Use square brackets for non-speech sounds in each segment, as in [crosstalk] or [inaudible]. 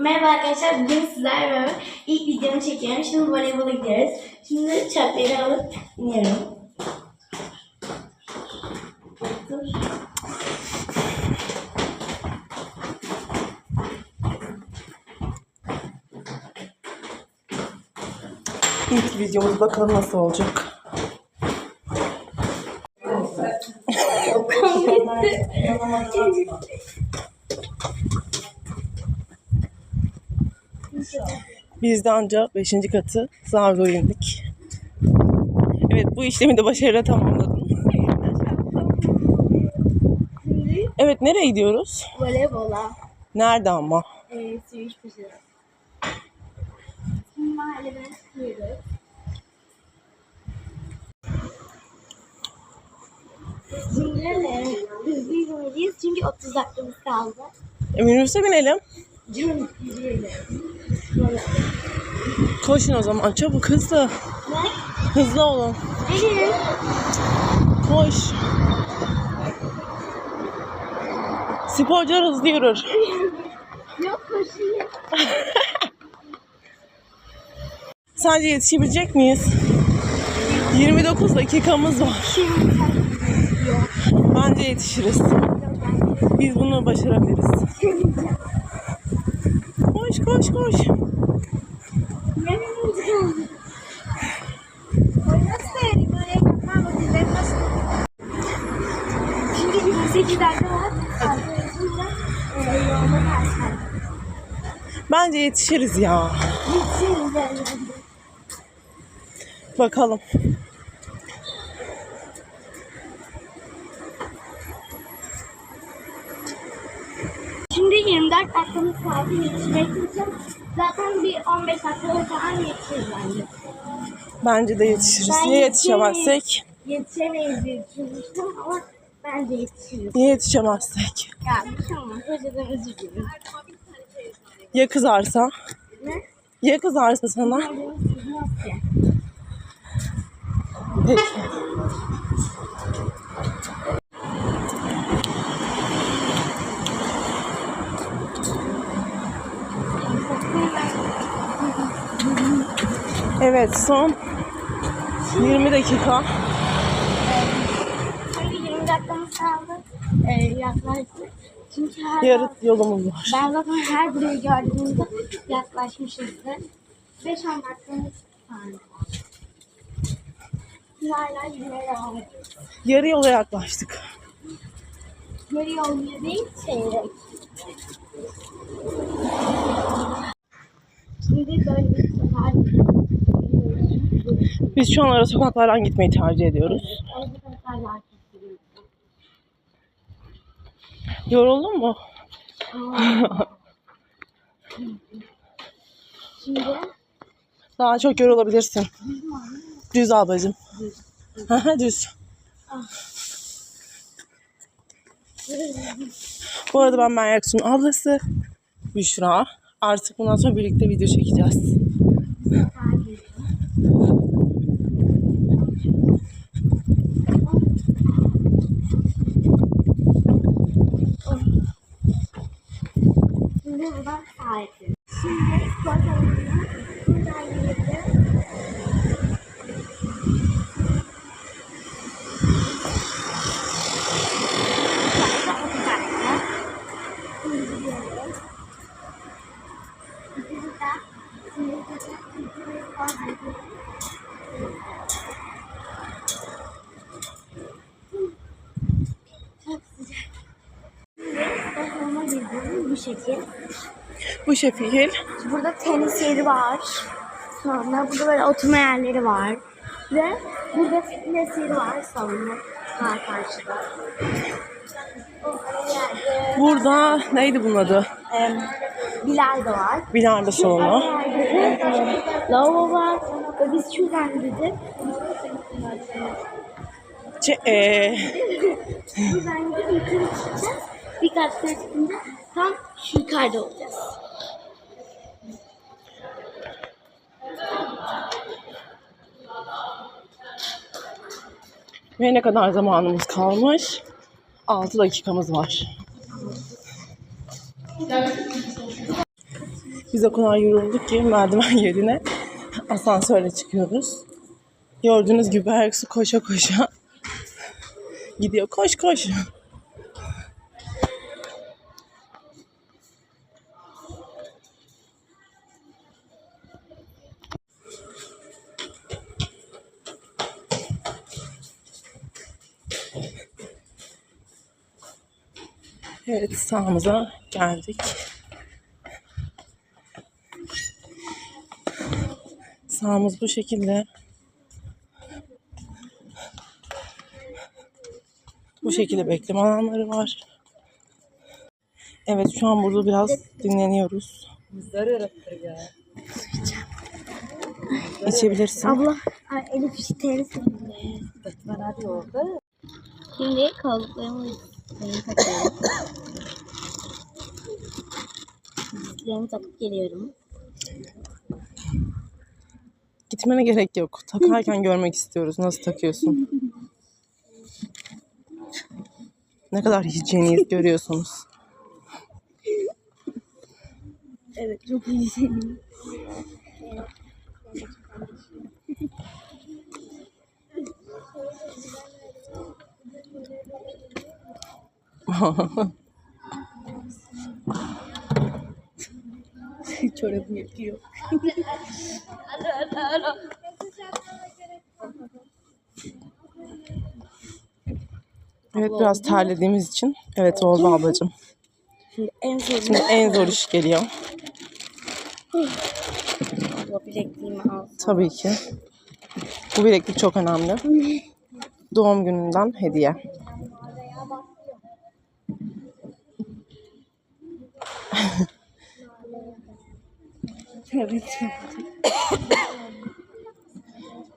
Merhaba arkadaşlar, bugün sizlerle beraber ilk videomu çekiyorum. Şimdi voleybola gidiyoruz. Şimdi çöpleri alıp iniyorum. İlk videomuz bakalım nasıl olacak. [laughs] Biz de ancak 5. katı zar zor indik. Evet bu işlemi de başarıyla tamamladım. Evet nereye gidiyoruz? Voleybola. Nerede ama? Pişiriz. Şimdi mahalleden çıkıyoruz. Şimdi hızlı yürümeliyiz çünkü 30 dakikamız kaldı. E, minibüse binelim. Canım Böyle. Koşun o zaman çabuk hızlı. Ne? Hızlı olun. Gelin. Koş. Sporcular hızlı yürür. Yok koşayım. [laughs] Sence yetişebilecek miyiz? 29 dakikamız var. Bence yetişiriz. Biz bunu başarabiliriz. Koş koş koş. Şimdi 28 dakika var. Arkadaşımla yolda karşılaştık. Bence yetişiriz ya. Gideceğiz yani. Bakalım. Şimdi 24 dakikamız kaldı çalışacağım. Zaten bir 15 dakikada falan yetişiriz bence. Bence de yetişiriz. Ben Ya yetişemezsek? Yetişemeyiz diye düşünmüştüm ama bence yetişiriz. Ya yetişemezsek? Ya bir şey olmaz. Hocadan özür dilerim. Ya kızarsa? Ne? Ya kızarsa sana? Peki. Evet son 20 dakika. Şimdi 20 dakikamız kaldı. Ee, yaklaştık. Çünkü her Yarı yolumuz var. ben zaten her burayı gördüğümde yaklaşmışızdır. 5-10 dakikamız kaldı. Hala yürümeye devam ediyoruz. Yarı yola yaklaştık. Yarı yol değil, çeyrek. Şimdi böyle bir sefer. Biz şu an ara sokaklardan gitmeyi tercih ediyoruz. Yoruldun mu? Şimdi Daha çok yorulabilirsin. Düz ablacığım. Düz. Düz. Bu arada ben Meryem ablası Büşra. Artık bundan sonra birlikte video çekeceğiz. Şimdi buradan sağa yapıyoruz. Şimdi spor salonuna buradan yürüyeceğiz. Sonra da otuz dakika. Şimdi gidiyoruz. Burada şimdi burada kültürü falan Çok sıcak. Şimdi bu şekil. Bu şekil. Burada tenis yeri var. Sonra burada böyle oturma yerleri var. Ve burada fitness yeri var salonu. Karşıda. Burada neydi bunun adı? em, Bilal de var. Bilardo salonu. lavabo var. Ve biz şuradan gidip Ce- ee, buradan gidip yukarı çıkacağız. Bir kat çıkınca tam yukarıda olacağız. ve ne kadar zamanımız kalmış? 6 dakikamız var. Biz o kadar yorulduk ki merdiven [laughs] yerine asansörle çıkıyoruz. Gördüğünüz gibi Berksu koşa koşa [laughs] gidiyor. Koş koş. Evet sahamıza geldik. Sahamız bu şekilde. Bu şekilde bekleme alanları var. Evet şu an burada biraz dinleniyoruz. İçebilirsin. Abla, Elif terisi. Şimdi kalıplarımı takıyorum. Dizlerimi takıp geliyorum. Gitmene gerek yok. Takarken [laughs] görmek istiyoruz. Nasıl takıyorsun? Ne kadar hijyeniyiz [laughs] görüyorsunuz. Evet, çok iyi senin. [laughs] [laughs] Çorabım yetiyor. Evet biraz terlediğimiz için. Evet oldu ablacığım. Şimdi en Şimdi sevdiğim en zor iş geliyor. abla bilekliğimi al. Tabii ki. Bu bileklik çok önemli. Doğum gününden hediye. [laughs] Evet.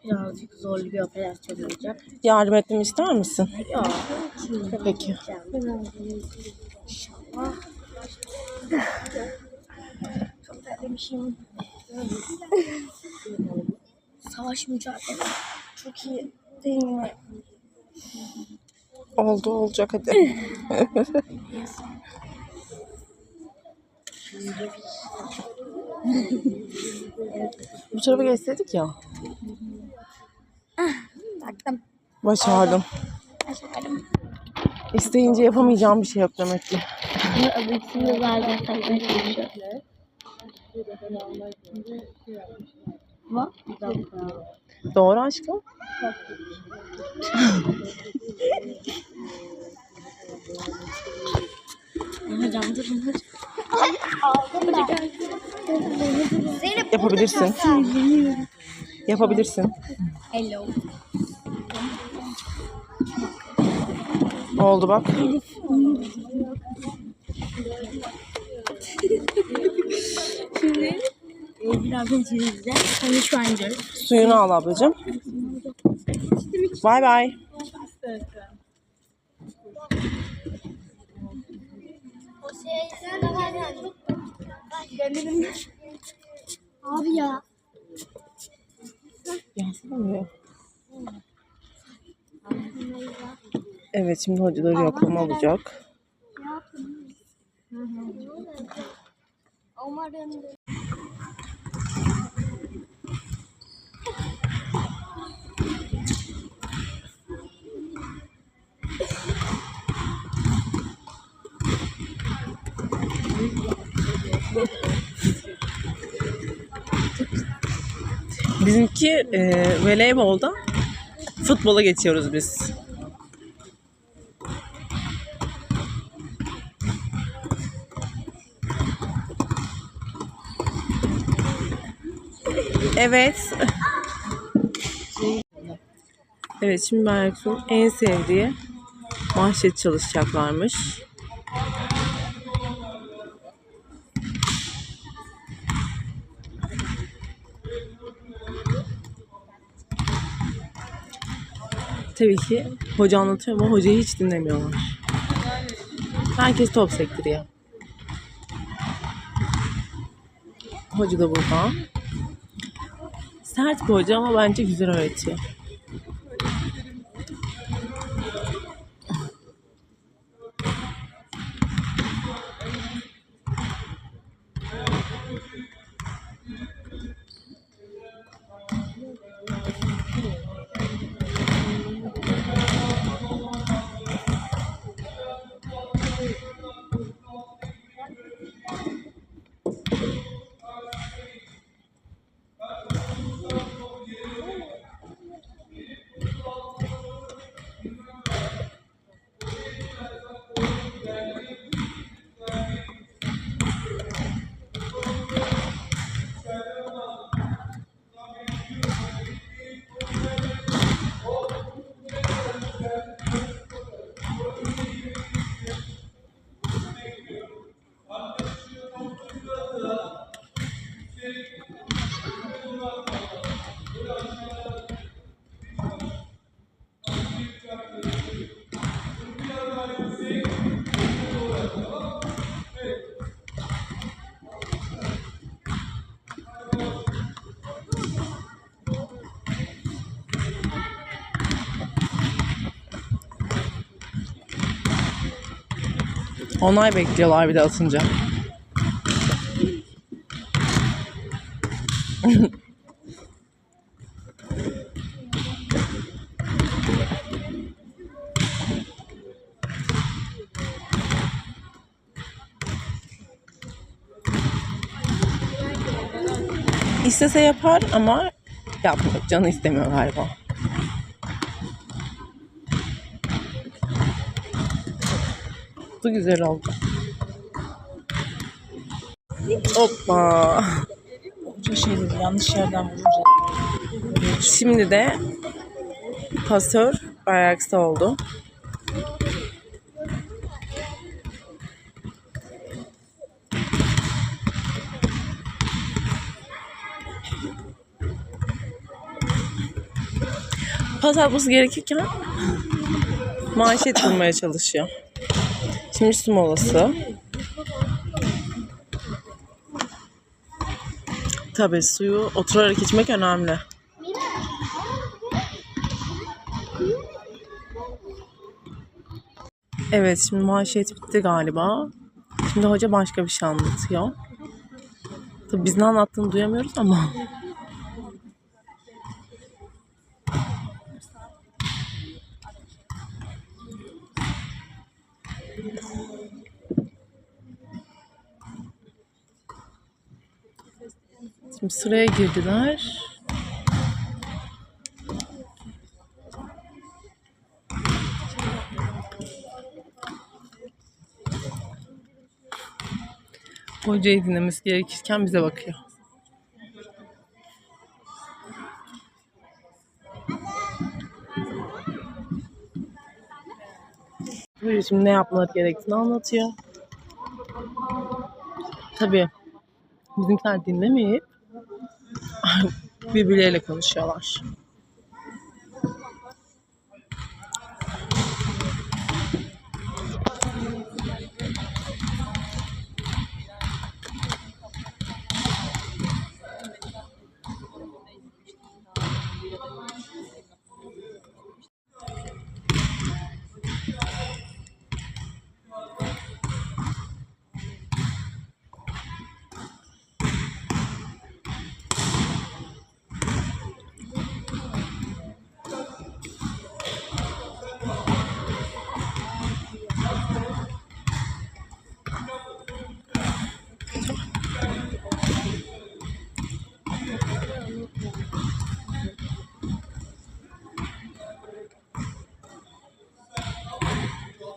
Birazcık zorlu bir operasyon olacak. Yardım etmemi ister misin? Yok. Peki. İnşallah. Çok terlemişim. Savaş mücadele. Çok iyi değil mi? Oldu olacak hadi. Bu tarafa geçseydik ya. Taktım. Başardım. Başardım. İsteyince yapamayacağım bir şey yok demek ki. Bunu öbürsünü de zaten takmaya dakika. Doğru aşkım. Hocam durun hocam. Aldım da. Zeynep Yapabilirsin. Yapabilirsin. Hello. Oldu bak. Şimdi birazdan. Hani şu an. Suyunu al ablacığım. Bay bay. Abi ya. Buraya. Evet şimdi hocaları yoklama olacak. Umarım. Bizimki e, voleybolda futbola geçiyoruz biz. Evet. Evet şimdi Berksu'nun en sevdiği manşet çalışacaklarmış. Tabii ki hoca anlatıyor ama hocayı hiç dinlemiyorlar. Herkes top sektiriyor. Hoca da burada. Sert bir hoca ama bence güzel öğretiyor. Onay bekliyorlar bir de atınca. İstese yapar ama yapmıyor. Canı istemiyor galiba. Bu güzel oldu. Hoppa. Hoca şey dedi yanlış yerden vurunca Şimdi de pasör ayakta oldu. Pas atması gerekirken manşet bulmaya çalışıyor. Su molası. Tabii suyu oturarak içmek önemli. Evet şimdi manşet bitti galiba. Şimdi hoca başka bir şey anlatıyor. Tabii biz ne anlattığını duyamıyoruz ama. Şimdi sıraya girdiler. Hocayı dinlemesi gerekirken bize bakıyor. Şimdi ne yapmaları gerektiğini anlatıyor. Tabii bizimkiler dinlemeyip birbirleriyle konuşuyorlar.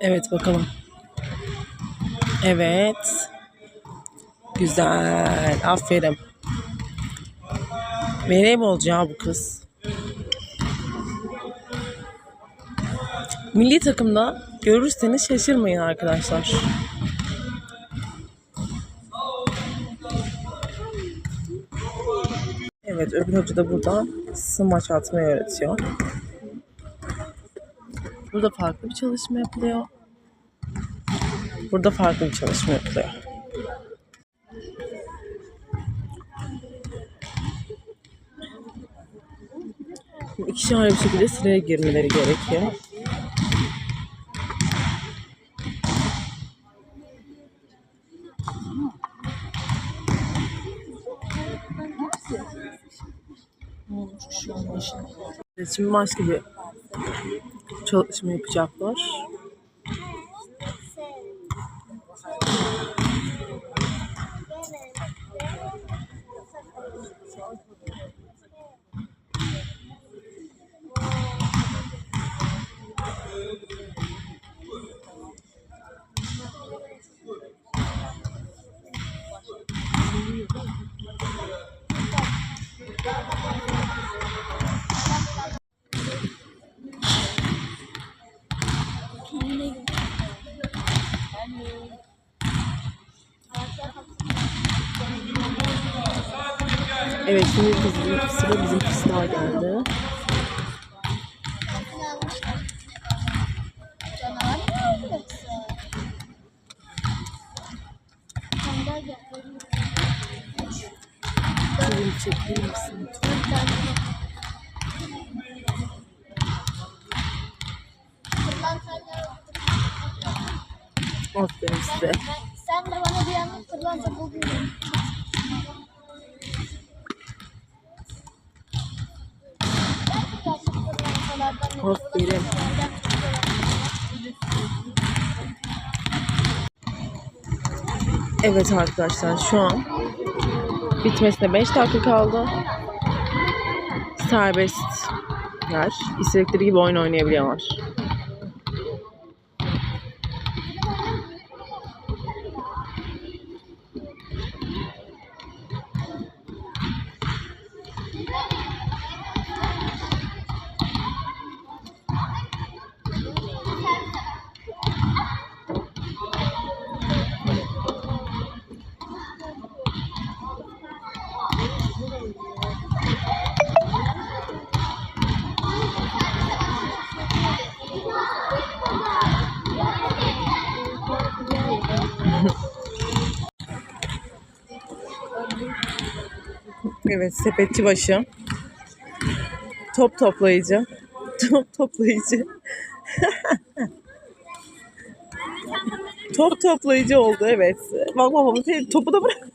Evet bakalım. Evet. Güzel. Aferin. Voleybolcu ya bu kız. Milli takımda görürseniz şaşırmayın arkadaşlar. Evet öbür hoca da burada smaç atmayı öğretiyor. Burada farklı bir çalışma yapılıyor. Burada farklı bir çalışma yapılıyor. İkişer bir şekilde sıraya girmeleri gerekiyor. Şimdi başka bir çalışma yapacaklar. Evet şimdi bizim, sıra bizim kızlar geldi. Film çekilir misin? Aferin size. Sen de bana bir yandan fırlanca buldun. Aferin. Evet arkadaşlar şu an bitmesine 5 dakika kaldı. Serbestler. İstedikleri gibi oyun oynayabiliyorlar. Evet sepetçi başı. Top toplayıcı. [laughs] Top toplayıcı. Top toplayıcı oldu evet. Bak babamın te- topu da bırak.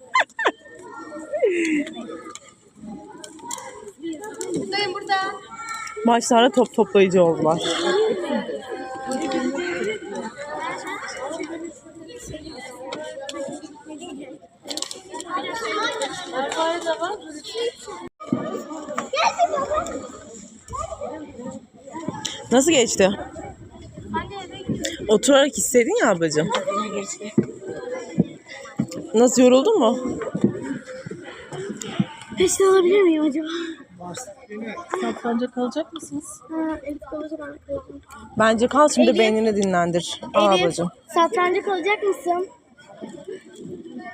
Buradayım burada. Maçlarda top toplayıcı oldular. Nasıl geçti? Oturarak istedin ya ablacığım. Nasıl yoruldun mu? Peşte alabilir miyim acaba? Satranca kalacak mısınız? Ha, evet kalalım. Bence kal şimdi Elif. beynini dinlendir. Al Elif, ablacığım. satranca kalacak mısın?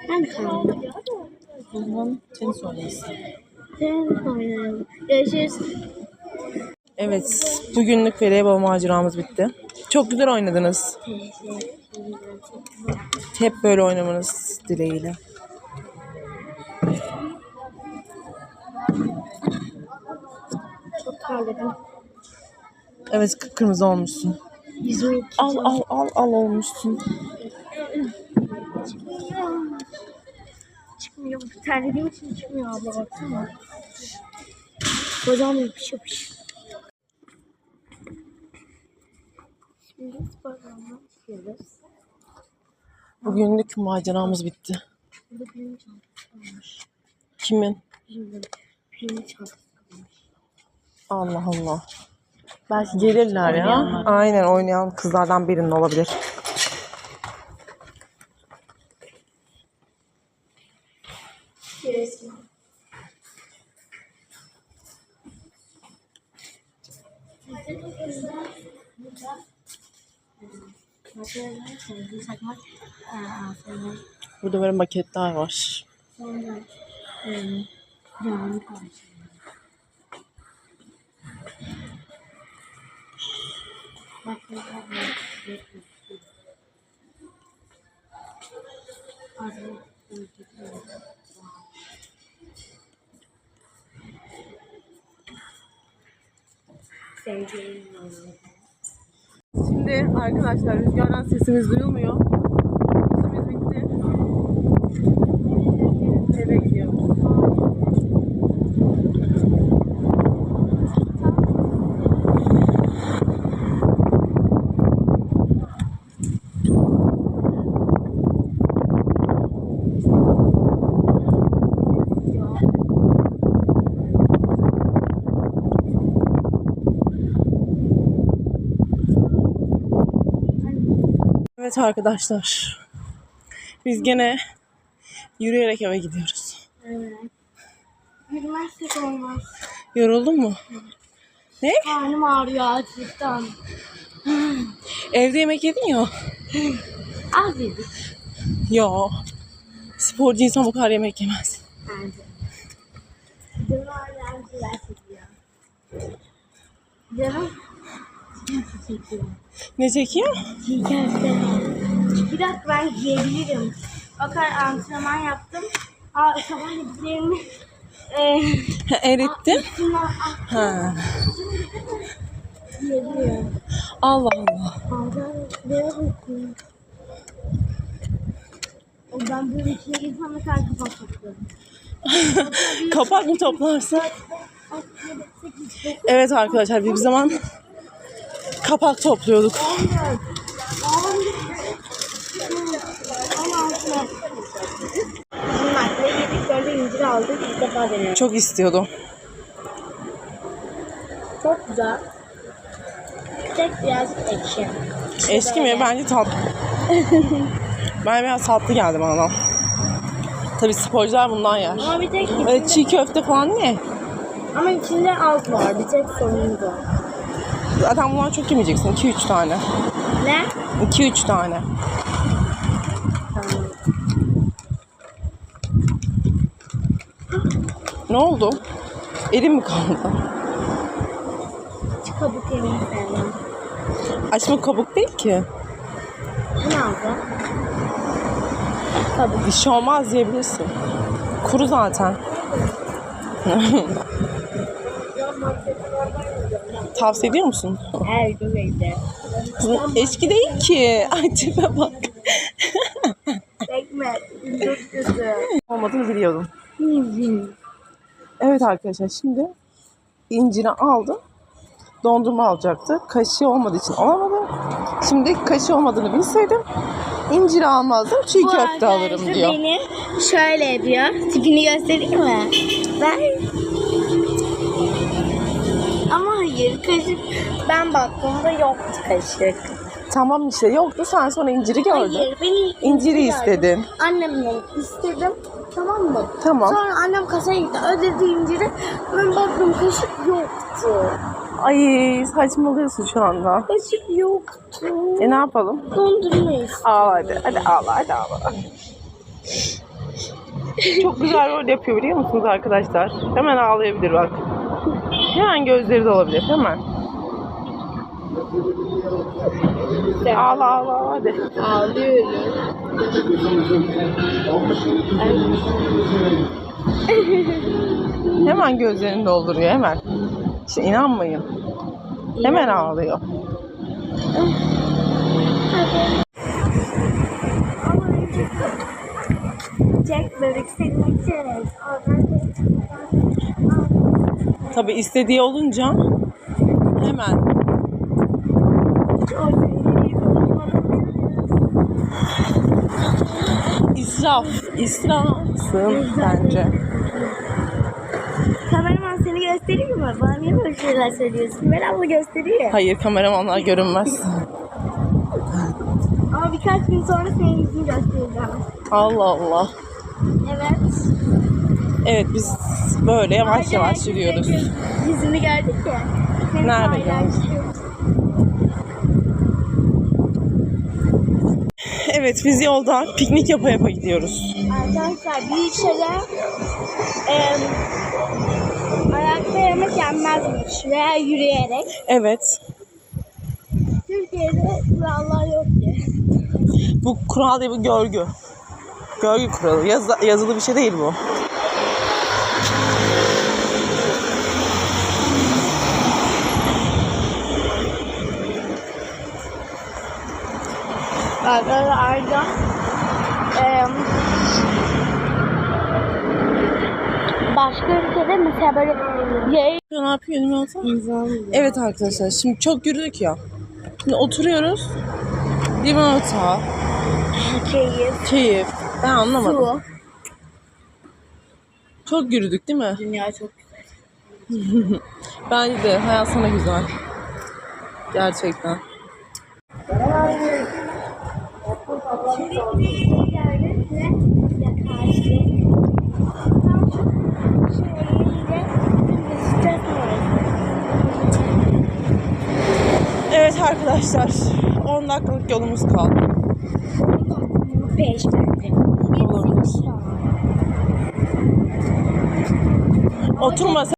Ben kalayım. O zaman tenis. Ben oynayayım. Görüşürüz. Evet, bugünlük voleybol maceramız bitti. Çok güzel oynadınız. Hep böyle oynamanız dileğiyle. Çok terledim. Evet, kıpkırmızı olmuşsun. Al al al al olmuşsun. çıkmıyor. Çıkmıyor. Terlediğim için çıkmıyor abla baksana. Bacağım yapış yapış. Salonuna çıkıyoruz. Bugünlük maceramız bitti. Kimin? Allah Allah. Belki gelirler ya. Aynen oynayan kızlardan birinin olabilir. Bir. Burada böyle maketler var. Sevgilim Şimdi arkadaşlar rüzgardan sesimiz duyulmuyor. İşimiz bitti. Eve gidiyoruz. Evet arkadaşlar. Biz gene yürüyerek eve gidiyoruz. Evet. Yürümezsek olmaz. Yoruldun mu? Ne? Karnım ağrıyor açlıktan. Evde yemek yedin ya. Az yedik Yo. Sporcu insan bu kadar yemek yemez. bence. Canım çekiyor. Canım çekiyor. Ne çekiyor? Köfte. Bir dakika ben yiyebilirim. Bakar antrenman yaptım. Aa, sabah Ha, erittin. üstünden Ha. Allah Allah. O ben böyle içine girsem ne kadar kapak mı toplarsın? Evet arkadaşlar bir zaman defa deniyorum. Çok istiyordum. Çok güzel. Tek birazcık ekşi. Eski mi? Bence tatlı. [laughs] ben biraz tatlı geldi bana. Tabii sporcular bundan yer. Ama bir tek Öyle çiğ köfte falan ye. ama içinde az var. Bir tek o. Zaten bundan çok yemeyeceksin. 2-3 tane. Ne? 2-3 tane. Tamam. Ne oldu? Elim mi kaldı? Hiç kabuk sevmem. Açma kabuk değil ki. Ne aldı? Kabuk. Bir şey olmaz yiyebilirsin. Kuru zaten. [laughs] [laughs] Tavsiye ediyor musun? Her gün evde. Kızım eski değil ki. [laughs] Ay tipe bak. Ekmek. Çok kötü. Olmadığını biliyordum. Evet arkadaşlar şimdi inciri aldım. Dondurma alacaktı. Kaşığı olmadığı için alamadım. Şimdi kaşığı olmadığını bilseydim inciri almazdım. Çiğ Bu köfte alırım arkadaşı diyor. Beni şöyle yapıyor. Tipini göstereyim mi? Ben hayır kaşık ben baktığımda yoktu kaşık. Tamam işte yoktu. Sen sonra inciri gördün. Hayır beni İnciri istedin. Annemle istedim tamam mı? Tamam. Sonra annem kasaya gitti ödedi inciri. Ben baktım kaşık yoktu. Ay saçmalıyorsun şu anda. Kaşık yoktu. E ne yapalım? Dondurma istedim. Ağla hadi. Hadi ağla hadi ağla. Çok güzel rol yapıyor biliyor musunuz arkadaşlar? Hemen ağlayabilir bak. Hemen gözleri de olabilir. Hemen. Ağla ağla hadi. Ağlıyorum. Hemen gözlerini dolduruyor hemen. İşte inanmayın. Hemen ağlıyor. Jack bebek senin için. Tabi istediği olunca hemen. İsraf. İsrafsın bence. Kameraman seni göstereyim mi? Bana niye böyle şeyler söylüyorsun? Ben abla gösteriyor. Hayır kameramanlar görünmez. Ama birkaç gün sonra senin yüzünü göstereceğim. Allah Allah. Evet. Evet biz böyle yavaş yavaş yürüyoruz. Yüzünü gördük ya. Nerede paylaştım. Evet biz yolda piknik yapa yapa gidiyoruz. Arkadaşlar Büyükşehir'de em, ayakta yemek yenmezmiş veya yürüyerek. Evet. Türkiye'de kurallar yok ki. Bu kural değil bu görgü. Görgü kuralı. Yazı- yazılı bir şey değil bu. Arkadaşlar ayrıca başka ülkede mesela böyle yayın Ne yapıyor alsana. Evet arkadaşlar şimdi çok yürüdük ya. Şimdi oturuyoruz. Limonata, keyif, keyif. Ben anlamadım. su. Çok yürüdük değil mi? Dünya çok güzel. [laughs] Bence de hayat sana güzel. Gerçekten. Şimdi ileri geldik ve yaklaştık. Tam şu şöyle gideceğiz orası. Evet arkadaşlar 10 dakikalık yolumuz kaldı. Beş bence. Olabilir. Oturma